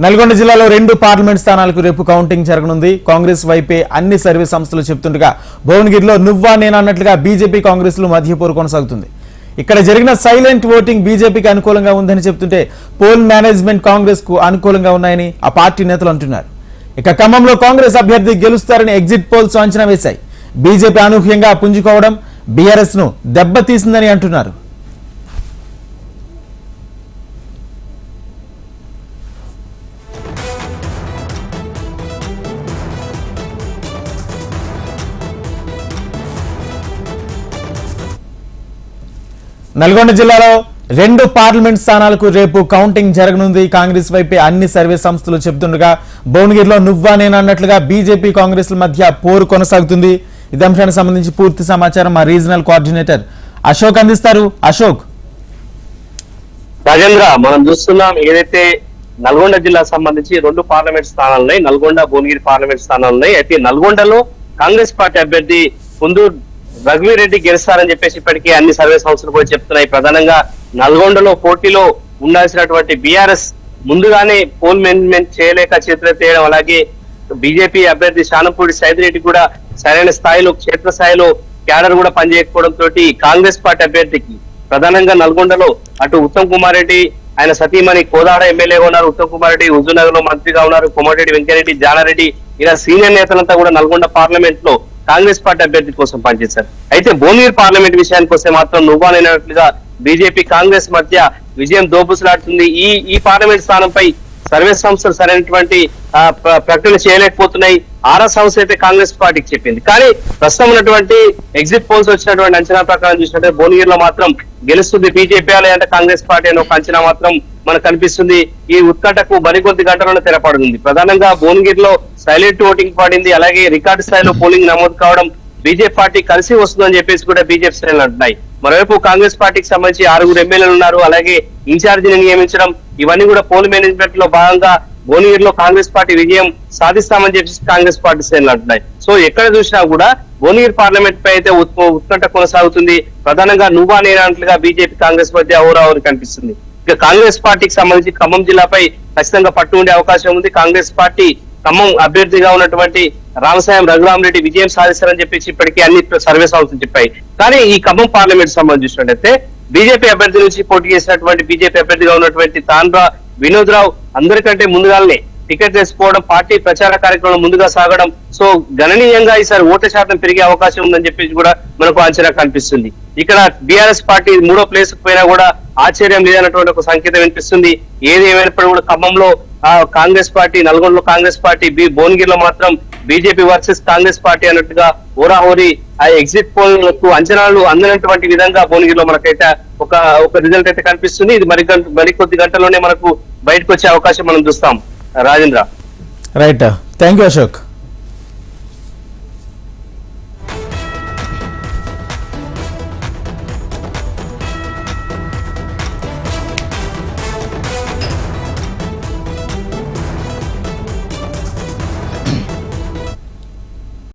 నల్గొండ జిల్లాలో రెండు పార్లమెంట్ స్థానాలకు రేపు కౌంటింగ్ జరగనుంది. కాంగ్రెస్ వైపే అన్ని సర్వే సంస్థలు చెబుతుండగా భువనగిరిలో నువ్వా నేను అన్నట్లుగా బీజేపీ కాంగ్రెస్లు మధ్యపోరు మధ్య కొనసాగుతుంది. ఇక్కడ జరిగిన సైలెంట్ ఓటింగ్ బీజేపీకి అనుకూలంగా ఉందని చెప్తుంటే పోల్ మేనేజ్మెంట్ కాంగ్రెస్కు అనుకూలంగా ఉన్నాయని ఆ పార్టీ నేతలు అంటున్నారు. ఇక ఖమ్మంలో కాంగ్రెస్ అభ్యర్థి గెలుస్తారని ఎగ్జిట్ పోల్స్ అంచనా వేశాయి. బీజేపీ అనూహ్యంగా పుంజుకోవడం బీఆర్ఎస్ను దెబ్బతీసిందని అంటున్నారు. నల్గొండ జిల్లాలో రెండు పార్లమెంట్ స్థానాలకు రేపు కౌంటింగ్ జరగనుంది. కాంగ్రెస్ వైపే అన్ని సర్వే సంస్థలు చెబుతుండగా భువనగిరిలో నువ్వా నేను అన్నట్లుగా బీజేపీ కాంగ్రెస్ మధ్య పోరు కొనసాగుతుంది. ఇది అంశానికి సంబంధించి పూర్తి సమాచారం మా రీజనల్ కోఆర్డినేటర్ అశోక్ అందిస్తారు. అశోక్. రాజేంద్ర మనం చూస్తున్నాం ఏదైతే నల్గొండ జిల్లా సంబంధించి రెండు పార్లమెంట్ స్థానాలు ఉన్నాయి నల్గొండ భువనగిరి పార్లమెంట్ స్థానాలు ఉన్నాయి అయితే నల్గొండలో కాంగ్రెస్ పార్టీ అభ్యర్థి ముందు రఘువీరెడ్డి గెలుస్తారని చెప్పేసి ఇప్పటికీ అన్ని సర్వే సంస్థలు కూడా చెప్తున్నాయి. ప్రధానంగా నల్గొండలో పోటీలో ఉండాల్సినటువంటి బీఆర్ఎస్ ముందుగానే పోల్ మేనేజ్మెంట్ చేయలేక చేతులెత్తేయడం అలాగే బీజేపీ అభ్యర్థి శానంపూడి సైదిరెడ్డి కూడా సరైన స్థాయిలో క్షేత్ర స్థాయిలో క్యాడర్ కూడా పనిచేయకపోవడం తోటి కాంగ్రెస్ పార్టీ అభ్యర్థికి ప్రధానంగా నల్గొండలో అటు ఉత్తమ్ కుమార్ రెడ్డి ఆయన సతీమణి కోదాడ ఎమ్మెల్యేగా ఉన్నారు. ఉత్తమ్ కుమార్ రెడ్డి హుజూర్నగర్లో మంత్రిగా ఉన్నారు. కోమటిరెడ్డి వెంకరెడ్డి జానారెడ్డి ఇలా సీనియర్ నేతలంతా కూడా నల్గొండ పార్లమెంట్లో కాంగ్రెస్ పార్టీ అభ్యర్థి కోసం పనిచేశారు. అయితే భువనగిరి పార్లమెంట్ విషయానికి వస్తే మాత్రం నువ్వానైనట్లుగా బీజేపీ కాంగ్రెస్ మధ్య విజయం దోపుసలాడుతుంది ఈ ఈ పార్లమెంట్ స్థానంపై సర్వే సంస్థలు సరైనటువంటి ప్ర- ప్రకటన చేయలేకపోతున్నాయి. ఆరో సంస్థ అయితే కాంగ్రెస్ పార్టీకి చెప్పింది. కానీ ప్రస్తుతం ఉన్నటువంటి ఎగ్జిట్ పోల్స్ వచ్చినటువంటి అంచనా ప్రకారం చూసినట్టే భువనగిరిలో మాత్రం గెలుస్తుంది బీజేపీ అంటే కాంగ్రెస్ పార్టీ అనే ఒక అంచనా మాత్రం మనకు కనిపిస్తుంది. ఈ ఉత్కంఠకు మరికొద్ది గంటలను తెరపడుతుంది. ప్రధానంగా భువనగిరిలో సైలెంట్ ఓటింగ్ పడింది. అలాగే రికార్డు స్థాయిలో పోలింగ్ నమోదు కావడం బీజేపీ పార్టీ కలిసి వస్తుందని చెప్పేసి కూడా బీజేపీ శ్రేణులు అంటున్నాయి. మరోవైపు కాంగ్రెస్ పార్టీకి సంబంధించి ఆరుగురు ఎమ్మెల్యేలు ఉన్నారు. అలాగే ఇన్ఛార్జిని నియమించడం ఇవన్నీ కూడా పోల్ మేనేజ్మెంట్లో భాగంగా భువనగిరిలో కాంగ్రెస్ పార్టీ విజయం సాధిస్తామని చెప్పేసి కాంగ్రెస్ పార్టీ శ్రేణులు అంటున్నాయి. సో ఎక్కడ చూసినా కూడా భువనగిరి పార్లమెంట్ పై అయితే ఉత్కంఠ కొనసాగుతుంది. ప్రధానంగా నువ్వా నేనంట్లుగా బీజేపీ కాంగ్రెస్ మధ్య ఓరావరి కనిపిస్తుంది. ఇక కాంగ్రెస్ పార్టీకి సంబంధించి ఖమ్మం జిల్లాపై ఖచ్చితంగా పట్టు ఉండే అవకాశం ఉంది. కాంగ్రెస్ పార్టీ ఖమ్మం అభ్యర్థిగా ఉన్నటువంటి రామసాయం రఘురామరెడ్డి విజయం సాధిస్తారని చెప్పేసి ఇప్పటికీ అన్ని సర్వే సంస్థలు చెప్పాయి. కానీ ఈ ఖమ్మం పార్లమెంట్ సంబంధించినట్టయితే బీజేపీ అభ్యర్థి నుంచి పోటీ చేసినటువంటి బీజేపీ అభ్యర్థిగా ఉన్నటువంటి తాన్రా వినోద్ రావు అందరికంటే ముందుగానే టికెట్ తీసుకోవడం పార్టీ ప్రచార కార్యక్రమం ముందుగా సాగడం. సో గణనీయంగా ఈసారి ఓట్ల శాతం పెరిగే అవకాశం ఉందని చెప్పేసి కూడా మనకు అంచనా కనిపిస్తుంది. ఇక్కడ బీఆర్ఎస్ పార్టీ మూడో ప్లేస్ పోయినా కూడా ఆశ్చర్యం లేదన్నటువంటి ఒక సంకేతం వినిపిస్తుంది. ఏది ఏమైనప్పుడు కూడా ఖమ్మంలో ఆ కాంగ్రెస్ పార్టీ నల్గొండలో కాంగ్రెస్ పార్టీ బి భువనగిరిలో మాత్రం బీజేపీ వర్సెస్ కాంగ్రెస్ పార్టీ అన్నట్టుగా హోరాహోరి ఆ ఎగ్జిట్ పోల్లకు అంచనాలు అందినటువంటి విధంగా భువనగిరిలో మనకైతే ఒక ఒక రిజల్ట్ అయితే కనిపిస్తుంది. ఇది మరి గంట- మరి కొద్ది గంటల్లోనే మనకు బయటకు వచ్చే అవకాశం మనం చూస్తాం. Rajendra. Right thank you Ashok